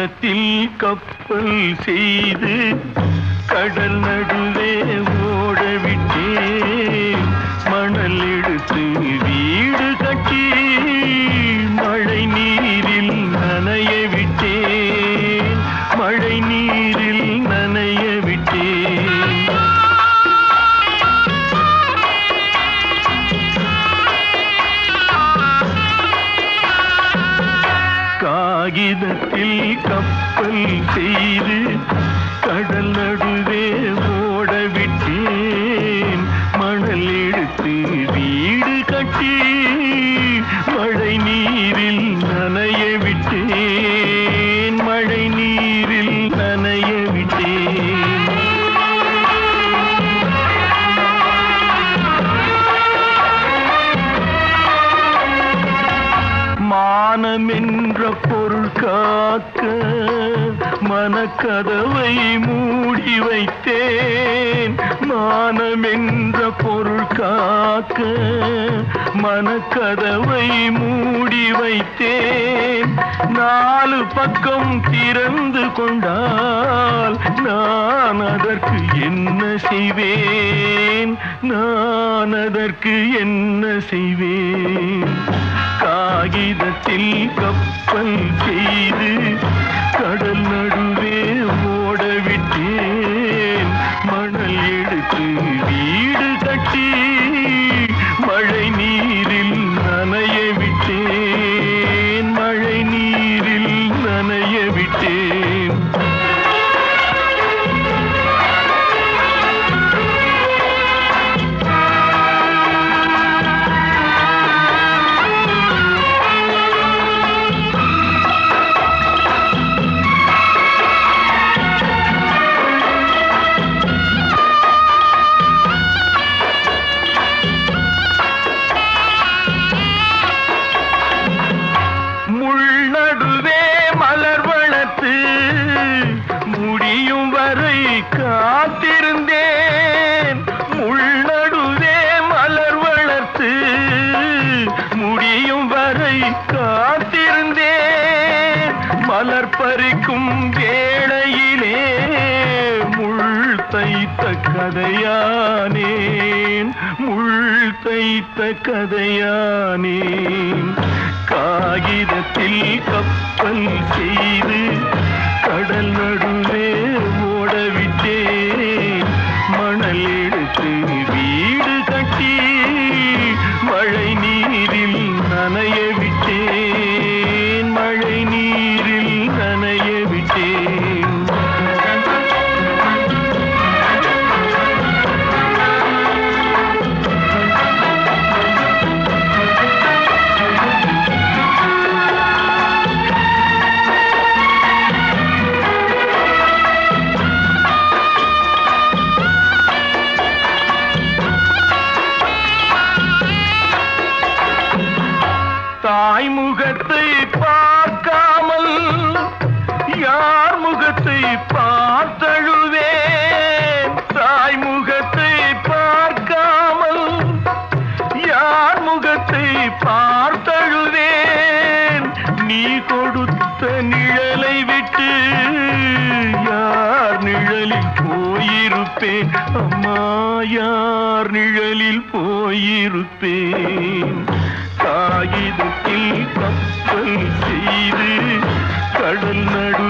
காகிதத்தில் கப்பல் செய்து கடல் நடுவே ஓடவிட்டேன். மணல் எடுத்து காகிதத்தில் கப்பல் செய்து கடல் நடுவே ஓடவிட்டேன். மணல் எடுத்து வீடு கட்டி என்ற பொருள் காக்க மனக்கதவை மூடி வைத்தேன். மானம் என்ற பொருள் காக்க மனக்கதவை மூடி வைத்தேன். நாலு பக்கம் திறந்து கொண்டால் நான் அதற்கு என்ன செய்வேன்? நான் அதற்கு என்ன செய்வேன்? காகிதத்தில் கப்பல் செய்து காத்திருந்தேன். முள்நடுவே மலர் வளர்த்து முடியும் வரை காத்திருந்தேன். மலர் பறிக்கும் வேளையிலே முள் தைத்த கதையானேன். முள் தைத்த கதையானேன். காகிதத்தில் கப்பல் செய்து கடல் நடுவே மணல் தாய் முகத்தை பார்க்காமல் யார் முகத்தை பார்த்தழுவேன்? தாய் முகத்தை பார்க்காமல் யார் முகத்தை பார்த்தழுவேன்? நீ கொடுத்த நிழலை விட்டு யார் நிழலில் போயிருப்பேன் அம்மா யார் நிழலில் போயிருப்பேன்? ஆயுதத்தில் கப்பல் செய்து கடல் நடு